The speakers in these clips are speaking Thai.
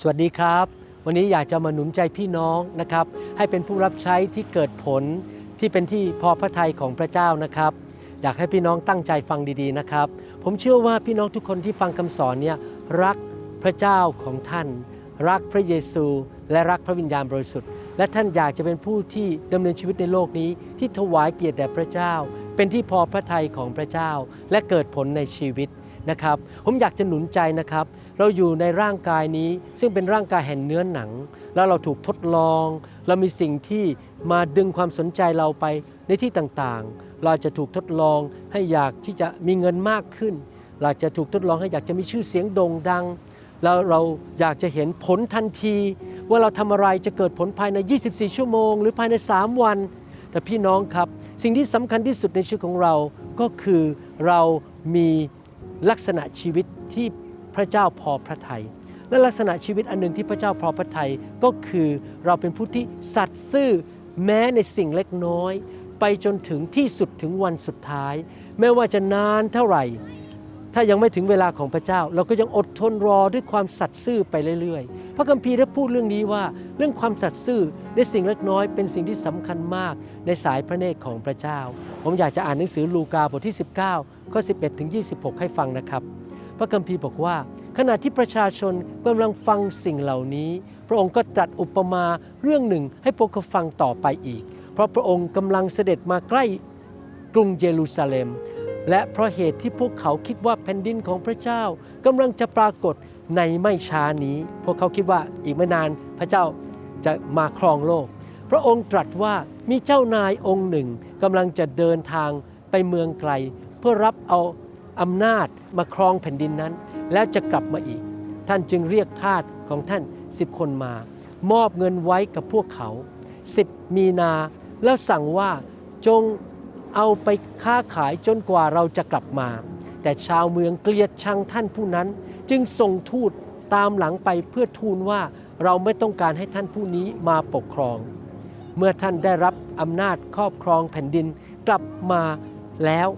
สวัสดีครับ วันนี้อยากจะมาหนุนใจพี่น้องนะครับ ให้เป็นผู้รับใช้ที่เกิดผลที่เป็นที่พอพระทัยของพระเจ้านะครับ อยากให้พี่น้องตั้งใจฟังดีๆนะครับ ผมเชื่อว่าพี่น้องทุกคนที่ฟังคำสอนเนี่ยรักพระเจ้าของท่าน รักพระเยซู และรักพระวิญญาณบริสุทธิ์ และท่านอยากจะเป็นผู้ที่ดำเนินชีวิตในโลกนี้ ที่ถวายเกียรติแด่พระเจ้า เป็นที่พอพระทัยของพระเจ้า และเกิดผลในชีวิต นะครับ ผมอยากจะหนุนใจนะครับ เราอยู่ในร่างกายนี้ ซึ่งเป็นร่างกายแห่งเนื้อหนัง แล้วเราถูกทดลอง เรามีสิ่งที่มาดึงความสนใจเราไปในที่ต่างๆ เราจะถูกทดลองให้อยากที่จะมีเงินมากขึ้น เราจะถูกทดลองให้อยากจะมีชื่อเสียงโด่งดัง แล้วเราอยากจะเห็นผลทันที ว่าเราทำอะไรจะเกิดผลภายใน 24 ชั่วโมง หรือภายใน 3 วัน แต่พี่น้องครับ สิ่งที่สำคัญที่สุดในชีวิตของเราก็คือเรามี ลักษณะชีวิตที่พระเจ้าพอพระทัยและลักษณะชีวิตอันหนึ่งที่พระเจ้าพอพระทัยก็คือเราเป็นผู้ที่สัตย์ซื่อแม้ในสิ่งเล็กน้อย ไปจนถึงที่สุดถึงวันสุดท้าย ไม่ว่าจะนานเท่าไหร่ ถ้ายังไม่ถึงเวลาของพระเจ้า เราก็ยังอดทนรอด้วยความสัตย์ซื่อไปเรื่อยๆ พระคัมภีร์ได้พูดเรื่องนี้ว่า เรื่องความสัตย์ซื่อในสิ่งเล็กน้อย เป็นสิ่งที่สำคัญมากในสายพระเนตรของพระเจ้า ผมอยากจะอ่านหนังสือลูกาบทที่ 19 ข้อ 11 ถึง 26 ให้ฟังนะครับ พระคัมภีร์บอกว่า ขณะที่ประชาชนกำลังฟังสิ่งเหล่านี้ พระองค์ก็ตรัสอุปมาเรื่องหนึ่งให้พวกเขาฟังต่อไปอีก เพราะพระองค์กำลังเสด็จมาใกล้กรุงเยรูซาเล็ม และเพราะเหตุที่พวกเขาคิดว่าแผ่นดินของพระเจ้ากำลังจะปรากฏในไม่ช้านี้ พวกเขาคิดว่าอีกไม่นานพระเจ้าจะมาครองโลก พระองค์ตรัสว่ามีเจ้านายองค์หนึ่งกำลังจะเดินทางไปเมืองไกล พื่อรับเอาอำนาจมาครองแผ่นดินนั้น แล้วจะกลับมาอีก ท่านจึงเรียกทาสของท่านสิบคนมา มอบเงินไว้กับพวกเขาสิบมีนา แล้วสั่งว่าจงเอาไปค้าขายจนกว่าเราจะกลับมา แต่ชาวเมืองเกลียดชังท่านผู้นั้น จึงส่งทูตตามหลังไปเพื่อทูลว่าเราไม่ต้องการให้ท่านผู้นี้มาปกครอง เมื่อท่านได้รับอำนาจครอบครองแผ่นดินกลับมาแล้ว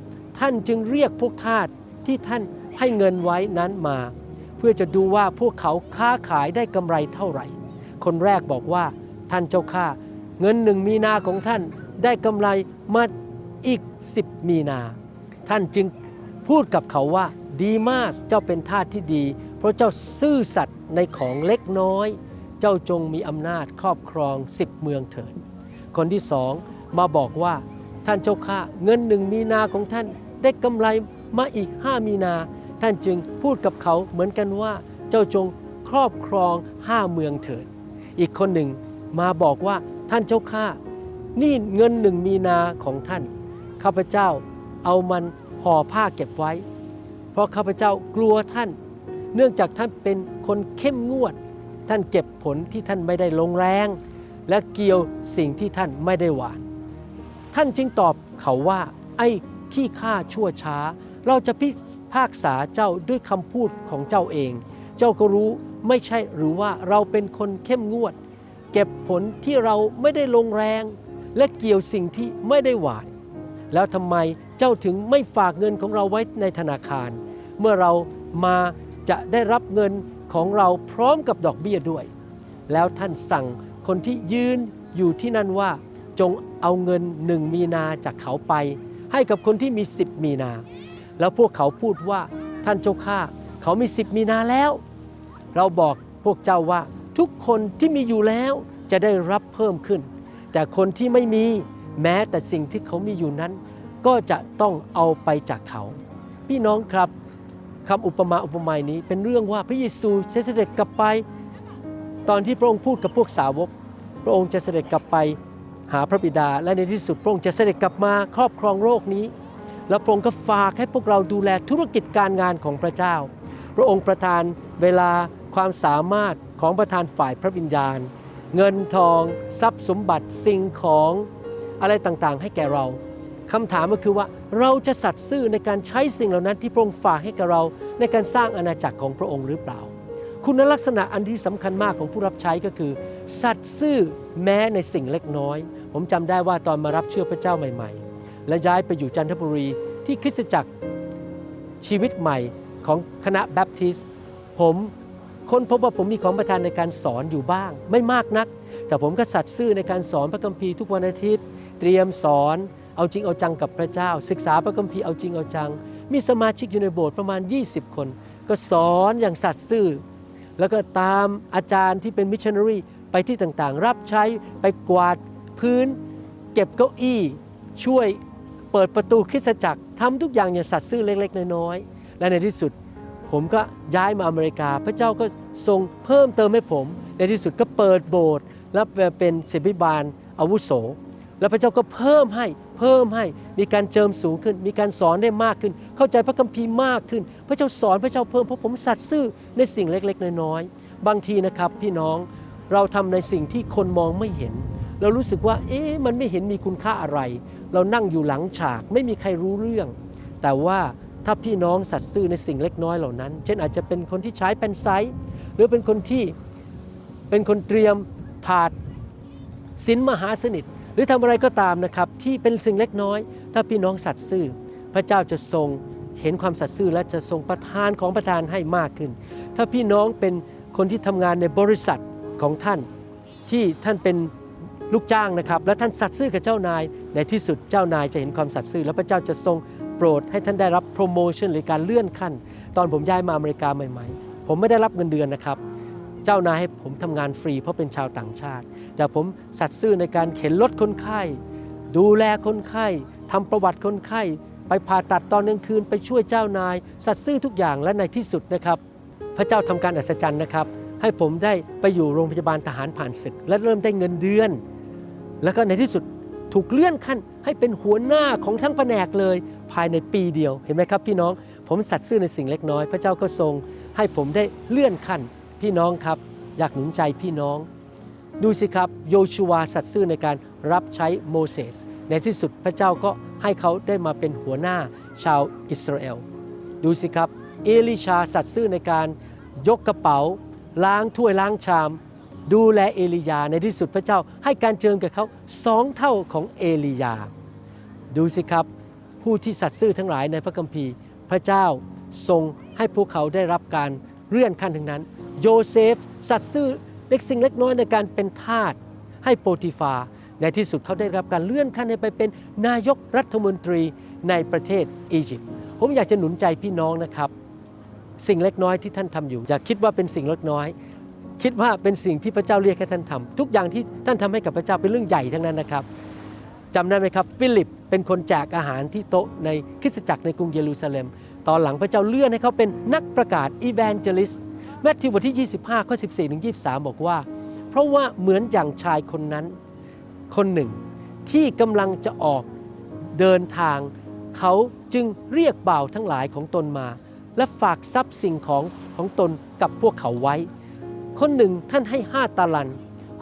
ท่านจึงเรียกพวกทาสที่ท่านให้เงินไว้นั้นมา เพื่อจะดูว่าพวกเขาค้าขายได้กำไรเท่าไหร่ คนแรกบอกว่าท่านเจ้าข้าเงินหนึ่งมีนาของท่านได้กำไรมาอีกสิบมีนา ท่านจึงพูดกับเขาว่าดีมากเจ้าเป็นทาสที่ดี เพราะเจ้าซื่อสัตย์ในของเล็กน้อย เจ้าจงมีอำนาจครอบครองสิบเมืองเถิดคนที่สองมาบอกว่าท่านเจ้าข้าเงินหนึ่งมีนาของท่าน ได้กำไรมาอีกห้ามีนา ท่านจึงพูดกับเขาเหมือนกันว่า เจ้าจงครอบครองห้าเมืองเถิด อีกคนหนึ่งมาบอกว่าท่านเจ้าข้านี่เงินหนึ่งมีนาของท่าน ข้าพเจ้าเอามันห่อผ้าเก็บไว้ เพราะข้าพเจ้ากลัวท่าน เนื่องจากท่านเป็นคนเข้มงวด ท่านเก็บผลที่ท่านไม่ได้ลงแรง และเกี่ยวสิ่งที่ท่านไม่ได้หวาน ท่านจึงตอบเขาว่า ไอ้ ขี้ข้าชั่วช้า เราจะพิพากษาเจ้าด้วยคำพูดของเจ้าเอง เจ้าก็รู้ไม่ใช่หรือว่าเราเป็นคนเข้มงวด เก็บผลที่เราไม่ได้ลงแรง และเกี่ยวสิ่งที่ไม่ได้หวาน แล้วทำไมเจ้าถึงไม่ฝากเงินของเราไว้ในธนาคาร เมื่อเรามาจะได้รับเงินของเราพร้อมกับดอกเบี้ยด้วย แล้วท่านสั่งคนที่ยืนอยู่ที่นั่นว่าจงเอาเงินหนึ่งมีนาจากเขาไป ให้กับคนที่มีสิบมีนา แล้วพวกเขาพูดว่าท่านเจ้าข้าเขามีสิบมีนาแล้ว เราบอกพวกเจ้าว่าทุกคนที่มีอยู่แล้วจะได้รับเพิ่มขึ้น แต่คนที่ไม่มีแม้แต่สิ่งที่เขามีอยู่นั้น ก็จะต้องเอาไปจากเขา พี่น้องครับคำอุปมาอุปไมยนี้เป็นเรื่องว่าพระเยซูจะเสด็จกลับไป ตอนที่พระองค์พูดกับพวกสาวกพระองค์จะเสด็จกลับไป หาพระบิดาและในที่สุดพระองค์จะเสด็จกลับมาครอบครองโลกนี้ แล้วพระองค์ก็ฝากให้พวกเราดูแลธุรกิจการงานของพระเจ้า พระองค์ประทานเวลาความสามารถของประธานฝ่ายพระวิญญาณ เงินทอง ทรัพย์สมบัติสิ่งของอะไรต่างๆ ให้แก่เราคำถามก็คือว่าเราจะสัตย์ซื่อในการใช้สิ่งเหล่านั้นที่พระองค์ฝากให้กับเราในการสร้างอาณาจักรของพระองค์หรือเปล่า คุณลักษณะอันที่สำคัญมากของผู้รับใช้ก็คือ สัตย์ซื่อแม้ในสิ่งเล็กน้อย ผมจำได้ว่าตอนมารับเชื่อพระเจ้าใหม่ๆ และย้ายไปอยู่จันทบุรีที่คริสตจักรชีวิตใหม่ของคณะแบปทิสผมค้นพบว่าผมมีของประทานในการสอนอยู่บ้าง ไม่มากนัก แต่ผมก็สัตย์ซื่อในการสอนพระคัมภีร์ทุกวันอาทิตย์ เตรียมสอนเอาจริงเอาจังกับพระเจ้า ศึกษาพระคัมภีร์เอาจริงเอาจัง มีสมาชิกอยู่ในโบสถ์ประมาณ 20 คน ก็สอนอย่างสัตย์ซื่อ แล้วก็ตามอาจารย์ที่เป็นมิชชันนารีไปที่ต่างๆ รับใช้ไปกวาดพื้น เก็บเก้าอี้ ช่วยเปิดประตูคริสตจักรทำทุกอย่างอย่างสัตย์ซื่อเล็กๆ น้อยๆ และในที่สุดผมก็ย้ายมาอเมริกา พระเจ้าก็ทรงเพิ่มเติมให้ผม ในที่สุดก็เปิดโบสถ์และเป็นศิบิบาลอาวุโส แล้วพระเจ้าก็เพิ่มให้ เพิ่มให้มีการเจิมสูงขึ้น มีการสอนได้มากขึ้น เข้าใจพระคัมภีร์มากขึ้น พระเจ้าสอนพระเจ้าเพิ่มเพราะผมสัตย์ซื่อในสิ่งเล็กๆน้อยๆบางทีนะครับพี่น้องเราทำในสิ่งที่คนมองไม่เห็น เรารู้สึกว่า เอ๊ะมันไม่เห็นมีคุณค่าอะไร เรานั่งอยู่หลังฉากไม่มีใครรู้เรื่อง แต่ว่าถ้าพี่น้องสัตย์ซื่อในสิ่งเล็กน้อยเหล่านั้น เช่นอาจจะเป็นคนที่ใช้เป็นไซส์หรือเป็นคนที่เป็นคนเตรียมถาดสินมหาสนิท รือทำอะไรก็ตามนะครับที่เป็นสิ่งเล็กน้อย ถ้าพี่น้องสัตย์ซื่อ พระเจ้าจะทรงเห็นความสัตย์ซื่อและจะทรงประทานของประทานให้มากขึ้น ถ้าพี่น้องเป็นคนที่ทำงานในบริษัทของท่าน ที่ท่านเป็นลูกจ้างนะครับ และท่านสัตย์ซื่อกับเจ้านาย ในที่สุดเจ้านายจะเห็นความสัตย์ซื่อ และพระเจ้าจะทรงโปรดให้ท่านได้รับโปรโมชั่นหรือการเลื่อนขั้น ตอนผมย้ายมาอเมริกาใหม่ ๆ ผมไม่ได้รับเงินเดือนนะครับ เจ้านายให้ผมทำงานฟรี เพราะเป็นชาวต่างชาติ แต่ผมสัตย์ซื่อในการเข็นรถคนไข้ ดูแลคนไข้ทำประวัติคนไข้ ไปผ่าตัดตอนกลางคืนไปช่วยเจ้านาย สัตย์ซื่อทุกอย่างและในที่สุดนะครับ พระเจ้าทำการอัศจรรย์นะครับ ให้ผมได้ไปอยู่โรงพยาบาลทหารผ่านศึก และเริ่มได้เงินเดือน แล้วก็ในที่สุดถูกเลื่อนขั้นให้เป็นหัวหน้าของทั้งแผนกเลย ภายในปีเดียวเห็นไหมครับพี่น้อง ผมสัตย์ซื่อในสิ่งเล็กน้อย พระเจ้าก็ทรง ให้ผมได้เลื่อนขั้น พี่น้องครับ อยากหนุนใจพี่น้อง ดูสิครับโยชูวาสัตย์ซื่อในการรับใช้โมเสสในที่สุดพระเจ้าก็ให้เขาได้มาเป็นหัวหน้าชาวอิสราเอลดูสิครับ เอลิชาสัตย์ซื่อในการยกกระเป๋า ล้างถ้วยล้างชาม ดูแลเอลียาในที่สุดพระเจ้าให้การเจิมกับเขาสองเท่าของเอลียา ดูสิครับ ผู้ที่สัตย์ซื่อทั้งหลายในพระคัมภีร์ พระเจ้าทรงให้พวกเขาได้รับการเลื่อนขั้นทั้งนั้น โยเซฟ สัตย์ซื่อเล็กสิ่งเล็กน้อยในการเป็นทาสให้โปรติฟา ในที่สุดเขาได้รับการเลื่อนขั้นให้ไปเป็นนายกรัฐมนตรีในประเทศอียิปต์ผมอยากจะหนุนใจพี่น้องนะครับ สิ่งเล็กน้อยที่ท่านทำอยู่ อย่าคิดว่าเป็นสิ่งเล็กน้อย คิดว่าเป็นสิ่งที่พระเจ้าเรียกให้ท่านทำทุกอย่างที่ท่านทำให้กับพระเจ้าเป็นเรื่องใหญ่ทั้งนั้นนะครับจำได้ไหมครับ ฟิลิปเป็นคนแจกอาหารที่โต๊ะในคริสตจักรในกรุงเยรูซาเล็ม ตอนหลังพระเจ้าเลื่อนให้เขาเป็นนักประกาศอีแวนเจลิส แมทธิวบทที่ 25 ข้อ 14 ถึง 23 บอกว่า เพราะว่าเหมือนอย่างชายคนนั้น คนหนึ่งที่กำลังจะออกเดินทาง เขาจึงเรียกบ่าวทั้งหลายของตนมา และฝากทรัพย์สิ่งของของตนกับพวกเขาไว้ คนหนึ่งท่านให้ห้าตาลัน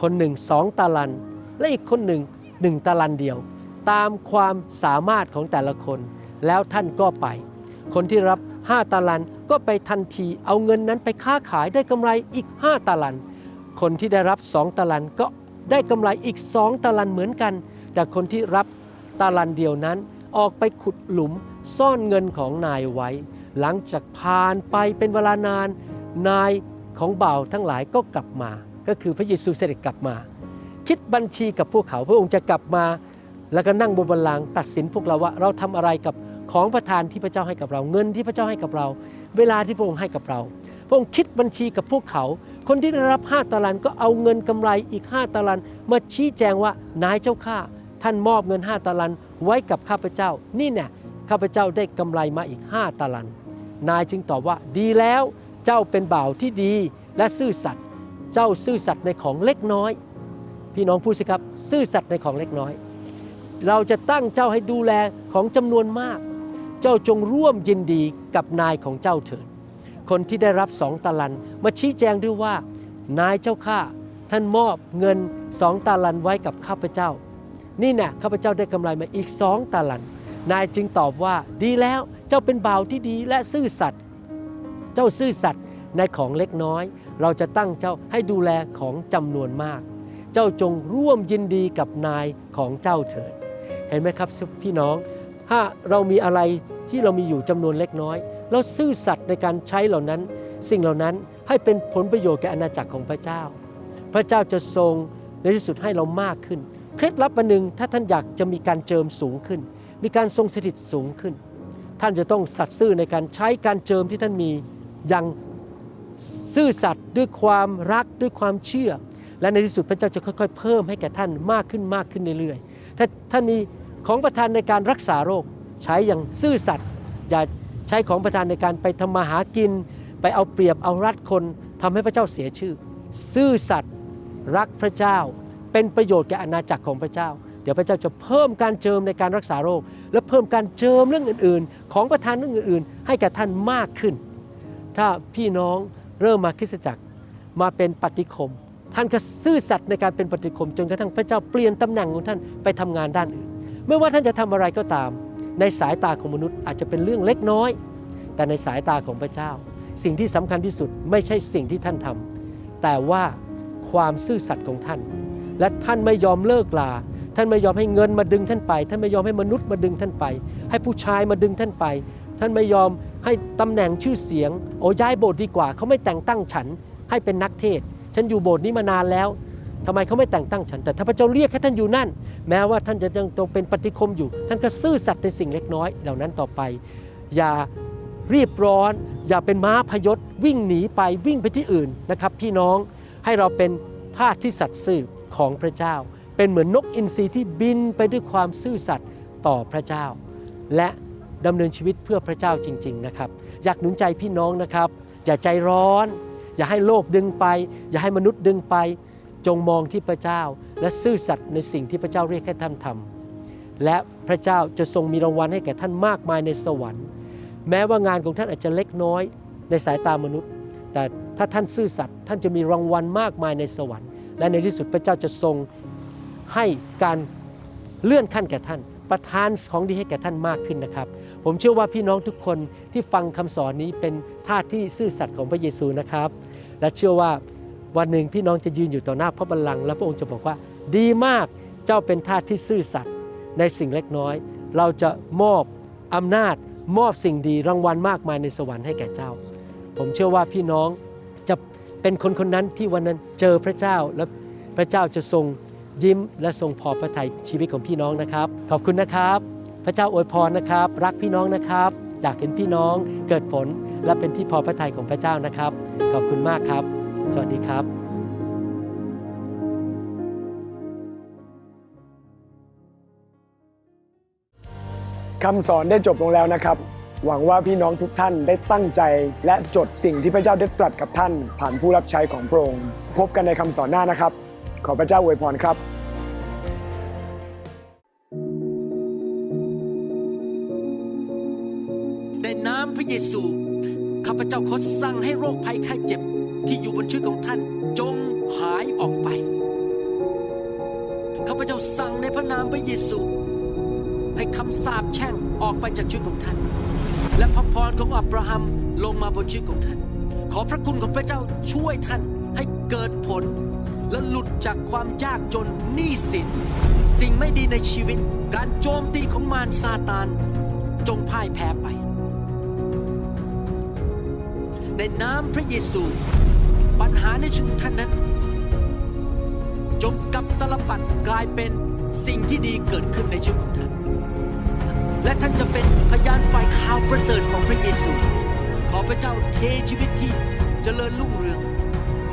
คนหนึ่งสองตาลัน และอีกคนหนึ่งหนึ่งตาลันเดียว ตามความสามารถของแต่ละคน แล้วท่านก็ไป คนที่รับ ห้าตาลันก็ไปทันทีเอาเงินนั้นไปค้าขายได้กำไรอีกห้าตาลัน คนที่ได้รับสองตาลันก็ได้กำไรอีกสองตาลันเหมือนกัน แต่คนที่รับตาลันเดียวนั้นออกไปขุดหลุมซ่อนเงินของนายไว้ หลังจากผ่านไปเป็นเวลานาน นายของบ่าวทั้งหลายก็กลับมา ก็คือพระเยซูเสด็จกลับมา คิดบัญชีกับพวกเขาพระองค์จะกลับมา แล้วก็นั่งบนบัลลังก์ตัดสินพวกเราว่าเราทำอะไรกับ ของประทานที่พระเจ้าให้กับเรา เงินที่พระเจ้าให้กับเรา เวลาที่พระองค์ให้กับเรา พระองค์คิดบัญชีกับพวกเขา คนที่ได้รับห้าตาลันก็เอาเงินกำไรอีกห้าตาลันมาชี้แจงว่านายเจ้าข้าท่านมอบเงินห้าตาลันไว้กับข้าพเจ้า นี่เนี่ยข้าพเจ้าได้กำไรมาอีกห้าตาลัน นายจึงตอบว่าดีแล้วเจ้าเป็นบ่าวที่ดีและซื่อสัตย์เจ้าซื่อสัตย์ในของเล็กน้อย พี่น้องพูดสิครับซื่อสัตย์ในของเล็กน้อย เราจะตั้งเจ้าให้ดูแลของจำนวนมาก เจ้าจงร่วมยินดีกับนายของเจ้าเถิด คนที่ได้รับสองตาลันมาชี้แจงด้วยว่า นายเจ้าข้าท่านมอบเงินสองตาลันไว้กับข้าพเจ้า นี่นะข้าพเจ้าได้กำไรมาอีกสองตาลัน นายจึงตอบว่าดีแล้วเจ้าเป็นบ่าวที่ดีและซื่อสัตย์เจ้าซื่อสัตย์ในของเล็กน้อย เราจะตั้งเจ้าให้ดูแลของจำนวนมาก เจ้าจงร่วมยินดีกับนายของเจ้าเถิด เห็นไหมครับพี่น้อง ถ้าเรามีอะไรที่เรามีอยู่จำนวนเล็กน้อย เราซื่อสัตย์ในการใช้เหล่านั้น สิ่งเหล่านั้นให้เป็นผลประโยชน์แก่อาณาจักรของพระเจ้า พระเจ้าจะทรงในที่สุดให้เรามากขึ้น เคล็ดลับอันหนึ่งถ้าท่านอยากจะมีการเจิมสูงขึ้น มีการทรงสถิตสูงขึ้น ท่านจะต้องสัตย์ซื่อในการใช้การเจิมที่ท่านมีอย่างซื่อสัตย์ด้วยความรักด้วยความเชื่อ และในที่สุดพระเจ้าจะค่อย ๆ เพิ่มให้แก่ท่านมากขึ้นมากขึ้นเรื่อยๆถ้าท่านมี ของประทานในการรักษาโรค ใช้อย่างซื่อสัตย์อย่าใช้ของประทานในการไปทำมาหากิน ไปเอาเปรียบเอารัดคนทำให้พระเจ้าเสียชื่อ ซื่อสัตย์รักพระเจ้า เป็นประโยชน์แก่อาณาจักรของพระเจ้า เดี๋ยวพระเจ้าจะเพิ่มการเจิมในการรักษาโรค และเพิ่มการเจิมเรื่องอื่น ๆ ของประทานเรื่องอื่น ๆ ให้แก่ท่านมากขึ้น ถ้าพี่น้องเริ่มมาคริสตจักรมาเป็นปฏิคม ท่านก็ซื่อสัตย์ในการเป็นปฏิคม จนกระทั่งพระเจ้าเปลี่ยนตำแหน่งของท่านไปทำงานด้านอื่น ไม่ว่าท่านจะทำอะไรก็ตาม ในสายตาของมนุษย์อาจจะเป็นเรื่องเล็กน้อย แต่ในสายตาของพระเจ้า สิ่งที่สำคัญที่สุดไม่ใช่สิ่งที่ท่านทำแต่ว่าความซื่อสัตย์ของท่าน และท่านไม่ยอมเลิกลา ท่านไม่ยอมให้เงินมาดึงท่านไป ท่านไม่ยอมให้มนุษย์มาดึงท่านไป ให้ผู้ชายมาดึงท่านไป ท่านไม่ยอมให้ตำแหน่งชื่อเสียง โอ้ย้ายโบสถ์ดีกว่า เขาไม่แต่งตั้งฉันให้เป็นนักเทศ ฉันอยู่โบสถ์นี้มานานแล้ว ทำไมเขาไม่แต่งตั้งฉัน แต่ถ้าพระเจ้าเรียกให้ท่านอยู่นั่น แม้ว่าท่านจะยังต้องเป็นปฏิคมอยู่ ท่านก็ซื่อสัตย์ในสิ่งเล็กน้อยเหล่านั้นต่อไป อย่ารีบร้อน อย่าเป็นม้าพยศวิ่งหนีไปวิ่งไปที่อื่นนะครับ พี่น้องให้เราเป็นทาสที่สัตย์ซื่อของพระเจ้า เป็นเหมือนนกอินทรีที่บินไปด้วยความซื่อสัตย์ต่อพระเจ้า และดำเนินชีวิตเพื่อพระเจ้าจริง ๆ นะครับ อยากหนุนใจพี่น้องนะครับ อย่าใจร้อน อย่าให้โลกดึงไป อย่าให้มนุษย์ดึงไป จงมองที่พระเจ้า และซื่อสัตย์ในสิ่งที่พระเจ้าเรียกให้ท่านทำและพระเจ้าจะทรงมีรางวัลให้แก่ท่านมากมายในสวรรค์ แม้ว่างานของท่านอาจจะเล็กน้อยในสายตามนุษย์ แต่ถ้าท่านซื่อสัตย์ท่านจะมีรางวัลมากมายในสวรรค์ และในที่สุดพระเจ้าจะทรงให้การเลื่อนขั้นแก่ท่าน ประทานของดีให้แก่ท่านมากขึ้นนะครับ ผมเชื่อว่าพี่น้องทุกคนที่ฟังคำสอนนี้เป็นทาที่ซื่อสัตย์ของพระเยซูนะครับ และเชื่อว่า วันหนึ่งพี่น้องจะยืนอยู่ต่อหน้าพระบัลลังก์และพระองค์จะบอกว่า ดีมากเจ้าเป็นทาสที่ซื่อสัตย์ในสิ่งเล็กน้อย เราจะมอบอำนาจมอบสิ่งดีรางวัลมากมายในสวรรค์ให้แก่เจ้า ผมเชื่อว่าพี่น้องจะเป็นคนคนนั้นที่วันนั้นเจอพระเจ้าและพระเจ้าจะทรงยิ้มและทรงพอพระทัยชีวิตของพี่น้องนะครับ ขอบคุณนะครับ พระเจ้าอวยพรนะครับ รักพี่น้องนะครับอยากเห็นพี่น้องเกิดผลและเป็นที่พอพระทัยของพระเจ้านะครับ ขอบคุณมากครับ สวัสดีครับคำสอนได้จบลงแล้วนะครับ หวังว่าพี่น้องทุกท่านได้ตั้งใจ และจดสิ่งที่พระเจ้าได้ตรัสกับท่าน ผ่านผู้รับใช้ของพระองค์พบกันในคำสอนหน้านะครับ ขอพระเจ้าอวยพรครับในน้ำพระเยซูข้าพเจ้าขอสั่งให้โรคภัยไข้เจ็บ ที่อยู่บนชีวิตของท่านจงหายออกไป ข้าพเจ้าสั่งในพระนามพระเยซู ให้คำสาปแช่งออกไปจากชีวิตของท่าน และพระพรของอับราฮัมลงมาบนชีวิตของท่าน ขอพระคุณของพระเจ้าช่วยท่านให้เกิดผล และหลุดจากความยากจนหนี้สิน สิ่งไม่ดีในชีวิต การโจมตีของมารซาตาน จงพ่ายแพ้ไป ในน้ำพระเยซู ปัญหาในชีวิตท่านนั้น จงกลับตลปัดกลายเป็นสิ่งที่ดีเกิดขึ้นในชีวิตของท่าน และท่านจะเป็นพยานฝ่ายข่าวประเสริฐของพระเยซู ขอพระเจ้าเทชีวิตที่เจริญรุ่งเรือง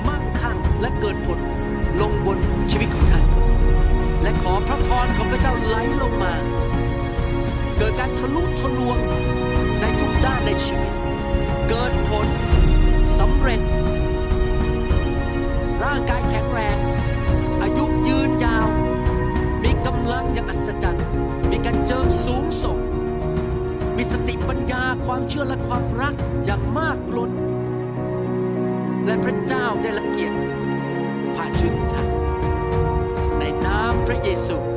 มั่งคั่งและเกิดผลลงบนชีวิตของท่าน และขอพระพรของพระเจ้าไหลลงมา เกิดการทะลุทะลวงในทุกด้านในชีวิต ความเชื่อและความรักอย่างมากล้น และพระเจ้าได้ละเกียรติผ่านชีวิตของท่านในนามพระเยซู